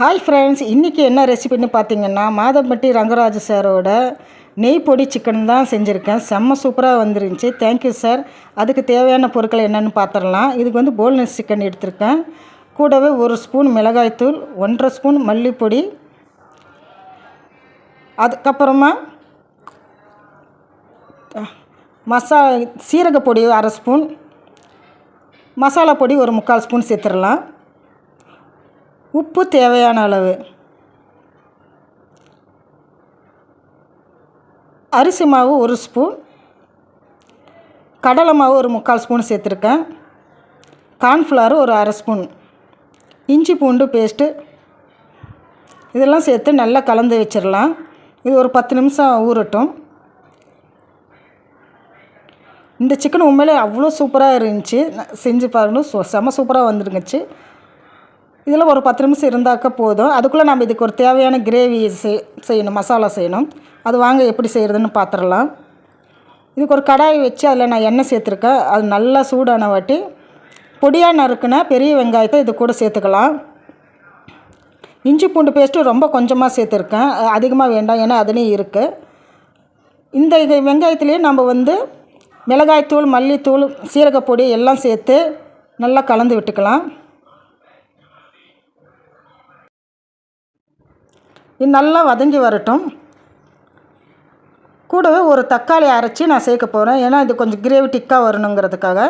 Hi friends இன்றைக்கி என்ன ரெசிபின்னு பார்த்தீங்கன்னா மாதம்பட்டி ரங்கராஜ் சாரோட நெய் பொடி சிக்கன் தான் செஞ்சுருக்கேன். செம்ம சூப்பராக வந்துருந்துச்சு. தேங்க்யூ சார் அதுக்கு தேவையான பொருட்கள் என்னென்னு பார்த்துடலாம். இதுக்கு வந்து போல்னஸ் சிக்கன் எடுத்திருக்கேன். கூடவே ஒரு ஸ்பூன் மிளகாய்த்தூள் ஒன்றரை ஸ்பூன் மல்லிப்பொடி. அதுக்கப்புறமா மசா சீரக பொடி அரை ஸ்பூன் மசாலா பொடி ஒரு முக்கால் ஸ்பூன் சேர்த்துடலாம். உப்பு தேவையான அளவு. அரிசி மாவு ஒரு ஸ்பூன். கடலை மாவு ஒரு முக்கால் ஸ்பூன் சேர்த்துருக்கேன். கார்ன்ஃப்ளவர் ஒரு அரை ஸ்பூன். இஞ்சி பூண்டு பேஸ்ட்டு. இதெல்லாம் சேர்த்து நல்லா கலந்து வச்சிடலாம். இது ஒரு பத்து நிமிஷம் ஊறட்டும். இந்த சிக்கன் உண்மையிலே அவ்வளோ சூப்பராக இருந்துச்சு. நான் செஞ்சு பாருங்க. சு செம சூப்பராக வந்துருந்துச்சு. இதில் ஒரு பத்து நிமிஷம் இருந்தாக்க போதும். அதுக்குள்ளே நம்ம இதுக்கு ஒரு தேவையான கிரேவி செய் செய்யணும் மசாலா செய்யணும். அது வாங்க எப்படி செய்கிறதுன்னு பார்த்துடலாம். இதுக்கு ஒரு கடாய் வச்சு அதில் நான் எண்ணெய் சேர்த்துருக்கேன். அது நல்லா சூடான வாட்டி பொடியாக நறுக்குனா பெரிய வெங்காயத்தை இது கூட சேர்த்துக்கலாம். இஞ்சி பூண்டு பேஸ்ட்டு ரொம்ப கொஞ்சமாக சேர்த்துருக்கேன். அதிகமாக வேண்டாம் ஏன்னா அதுலேயும் இருக்குது இந்த இது வெங்காயத்துலேயே நம்ம வந்து மிளகாய்த்தூள் மல்லித்தூள் சீரகப்பொடி எல்லாம் சேர்த்து நல்லா கலந்து விட்டுக்கலாம். இது நல்லா வதங்கி வரட்டும். கூடவே ஒரு தக்காளி அரைச்சி நான் சேர்க்க போகிறேன் ஏன்னா இது கொஞ்சம் கிரேவி டிக்காக வரணுங்கிறதுக்காக.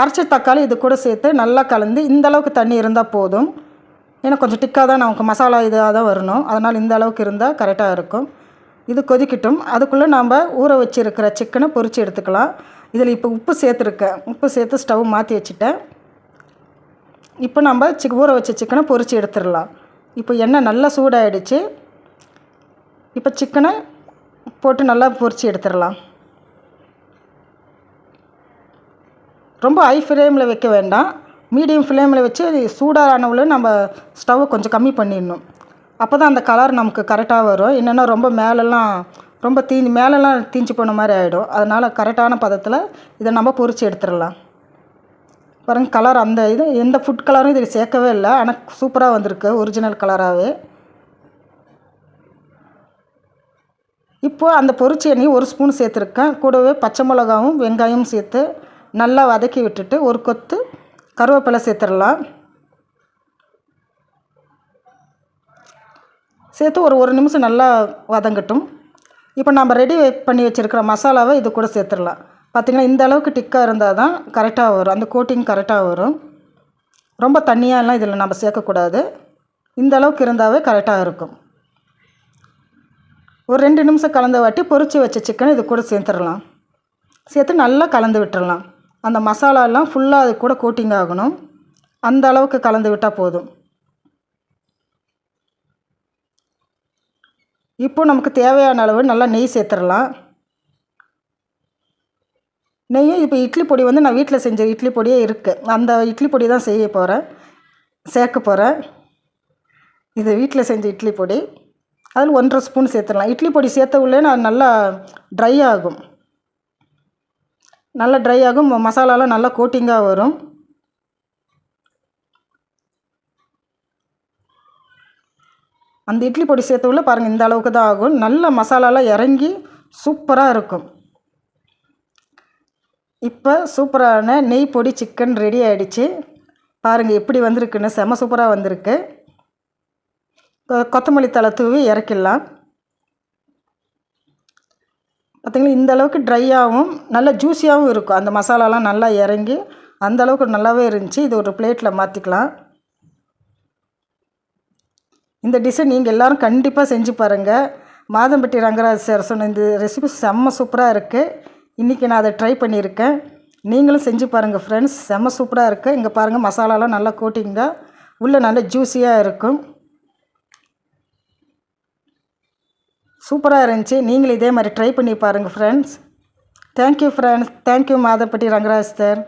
அரைச்ச தக்காளி இது கூட சேர்த்து நல்லா கலந்து இந்த அளவுக்கு தண்ணி இருந்தால் போதும். ஏன்னா கொஞ்சம் டிக்காக தான் நமக்கு மசாலா இதாக தான் வரணும். அதனால் இந்த அளவுக்கு இருந்தால் கரெக்டாக இருக்கும். இது கொதிக்கட்டும். அதுக்குள்ளே நாம் ஊற வச்சுருக்கிற சிக்கனை பொரித்து எடுத்துக்கலாம். இதில் இப்போ உப்பு சேர்த்துருக்கேன். உப்பு சேர்த்து ஸ்டவ் மாற்றி வச்சுட்டேன். இப்போ நம்ம சிக் ஊற வச்ச சிக்கனை பொரித்து எடுத்துடலாம். இப்போ எண்ணெய் நல்லா சூடாகிடுச்சு இப்போ சிக்கனை போட்டு நல்லா பொரித்து எடுத்துடலாம். ரொம்ப ஹை ஃப்ளேமில் வைக்க வேண்டாம். மீடியம் ஃப்ளேமில் வச்சு அது சூடானவுல நம்ம ஸ்டவ்வை கொஞ்சம் கம்மி பண்ணிடணும். அப்போ தான் அந்த கலர் நமக்கு கரெக்டாக வரும். என்னென்னா ரொம்ப மேலெல்லாம் ரொம்ப தீஞ்சு மேலெல்லாம் தீஞ்சு போன மாதிரி ஆகிடும் அதனால் கரெக்டான பதத்தில் இதை நம்ம பொரித்து எடுத்துடலாம். பாருங்க கலர் அந்த இது எந்த ஃபுட் கலரும் இதில் சேர்க்கவே இல்லை. ஆனால் சூப்பராக வந்திருக்கு ஒரிஜினல் கலராகவே இப்போது அந்த பொரிச்சி எண்ணெய் ஒரு ஸ்பூன் சேர்த்துருக்கேன். கூடவே பச்சை மிளகாவும் வெங்காயமும் சேர்த்து நல்லா வதக்கி விட்டுட்டு ஒரு கொத்து கருவேப்பிலை சேர்த்துடலாம். சேர்த்து ஒரு ஒரு நிமிஷம் நல்லா வதங்கட்டும். இப்போ நம்ம ரெடி பண்ணி வச்சுருக்கிற மசாலாவை இது கூட சேர்த்துடலாம். பார்த்திங்கன்னா இந்த அளவுக்கு டிக்காக இருந்தால் தான் கரெக்டாக வரும். அந்த கோட்டிங் கரெக்டாக வரும். ரொம்ப தண்ணியாகலாம் இதில் நம்ம சேர்க்கக்கூடாது. இந்த அளவுக்கு இருந்தாவே கரெக்டாக இருக்கும். ஒரு ரெண்டு நிமிஷம் கலந்த வாட்டி பொரித்து வச்ச சிக்கனை இது கூட சேர்த்துடலாம். சேர்த்து நல்லா கலந்து விட்டுடலாம் அந்த மசாலாலாம் ஃபுல்லாக அது கூட கோட்டிங் ஆகணும். அந்த அளவுக்கு கலந்து விட்டால் போதும். இப்போ நமக்கு தேவையான அளவு நல்லா நெய் சேர்த்துடலாம். நெய்யும் இப்போ இட்லி பொடி வந்து நான் வீட்டில் செஞ்ச இட்லி பொடியே இருக்குது அந்த இட்லி பொடி தான் செய்ய போகிறேன் சேர்க்க போகிறேன் இது வீட்டில் செஞ்ச இட்லி பொடி. அதில் ஒன்றரை ஸ்பூன் சேர்த்துடலாம். இட்லி பொடி சேர்த்த உள்ளே நான் நல்லா ட்ரை ஆகும். நல்லா ட்ரை ஆகும். மசாலாலாம் நல்லா கோட்டிங்காக வரும். அந்த இட்லி பொடி சேர்த்த உள்ள பாருங்கள் இந்த அளவுக்கு தான் ஆகும். நல்ல மசாலாலாம் இறங்கி சூப்பராக இருக்கும். இப்போ சூப்பரான நெய் பொடி சிக்கன் ரெடி ஆகிடுச்சு பாருங்கள் எப்படி வந்திருக்குன்னு செம சூப்பராக வந்திருக்கு. கொத்தமல்லி தலை தூவி இறக்கிடலாம். பார்த்திங்களா இந்த அளவுக்கு ட்ரையாகவும் நல்ல ஜூஸியாகவும் இருக்கும். அந்த மசாலாலாம் நல்லா இறங்கி அந்த அளவுக்கு நல்லாவே இருந்துச்சு. இது ஒரு பிளேட்டில் மாற்றிக்கலாம் இந்த டிஷ்ஷை நீங்கள் எல்லோரும் கண்டிப்பாக செஞ்சு பாருங்கள் மாதம்பட்டி ரங்கராஜ் சார் சொன்ன இந்த ரெசிபி செம்ம சூப்பராக இருக்குது இன்றைக்கி நான் அதை ட்ரை பண்ணியிருக்கேன். நீங்களும் செஞ்சு பாருங்கள் ஃப்ரெண்ட்ஸ் செம்ம சூப்பராக இருக்குது இங்கே பாருங்கள் மசாலாலாம் நல்லா கோட்டிங்க உள்ளே நல்லா ஜூஸியாக இருக்கும் சூப்பராக இருந்துச்சு. நீங்களும் இதே மாதிரி ட்ரை பண்ணி பாருங்கள் friends thank you friends thank you Madhampatty Rangaraj sir